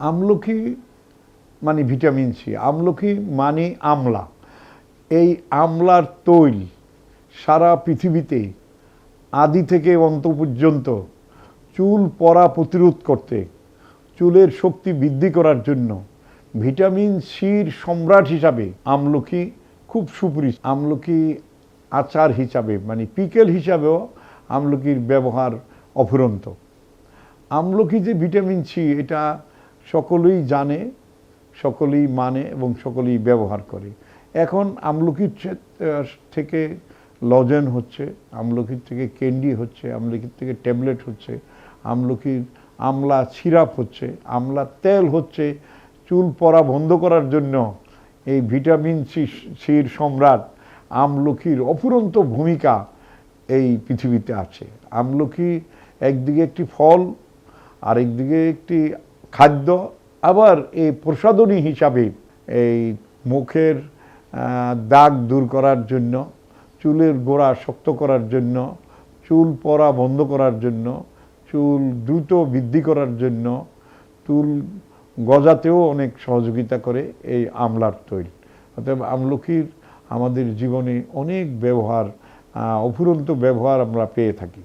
আমলকি মানে vitamin C, আমলকি মানে আমলা। এই আমলার তৈল সারা পৃথিবীতে আদি থেকে অন্ত পর্যন্ত চুল পরা প্রতিরোধ করতে, চুলের শক্তি বৃদ্ধি করার জন্য ভিটামিন সির সম্রাট হিসাবে আমলকি খুব সুপরিচিত আমলকি আচার হিসাবে মানে পিকেল হিসাবেও আমলকির ব্যবহার অফুরন্ত। আমলকি যে ভিটামিন সি, এটা সকলেই জানে, সকলেই মানে এবং সকলেই ব্যবহার করে। এখন আমলকির থেকে লজেন হচ্ছে, আমলকির থেকে ক্যান্ডি হচ্ছে, আমলকির থেকে ট্যাবলেট হচ্ছে, আমলকির আমলা সিরাপ হচ্ছে, আমলা তেল হচ্ছে, চুল পরা বন্ধ করার জন্য এই ভিটামিন সি সির সম্রাট আমলকির অফুরন্ত ভূমিকা এই পৃথিবীতে আছে। আমলকি একদিকে একটি ফল, আরেকদিকে একটি খাদ্য, আবার এই প্রসাধনী হিসাবে এই মুখের দাগ দূর করার জন্য, চুলের গোড়া শক্ত করার জন্য, চুল পরা বন্ধ করার জন্য, চুল দ্রুত বৃদ্ধি করার জন্য চুল গজাতেও অনেক সহযোগিতা করে এই আমলার তৈল। অতএব আমলকির আমাদের জীবনে অনেক ব্যবহার অফুরন্ত ব্যবহার আমরা পেয়ে থাকি।